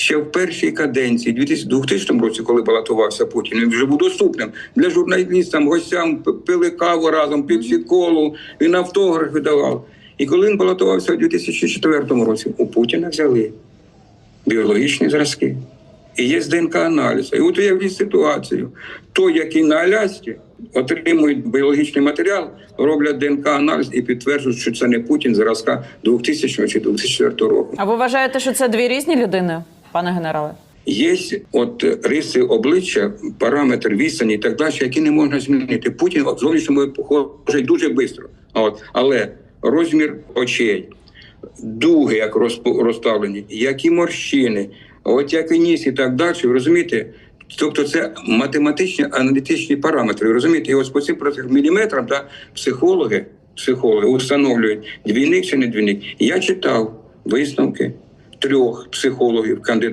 Ще в першій каденції, 2000 2000 році, коли балотувався Путін, він вже був доступним для журналістам, гостям пили каву разом, пепсі-колу, він автограф видавав. І коли він балотувався у 2004 році, у Путіна взяли біологічні зразки. І є ДНК-аналіз. І от уявіть ситуацію. Той, який на Алясці отримують біологічний матеріал, роблять ДНК-аналіз і підтверджують, що це не Путін зразка 2000 чи 2004 року. А ви вважаєте, що це дві різні людини, пане генерале? Є от риси обличчя, параметр відстані і так далі, які не можна змінити. Путін от зовнішньому похожий дуже швидко. От, але розмір очей, дуги, як розставлені, які морщини, от як і ніс і так далі. Розумієте? Тобто це математичні аналітичні параметри. Розумієте, і ось по цим міліметрам да, психологи, психологи встановлюють двійник чи не двійник. Я читав висновки трьох психологів, кандидатів.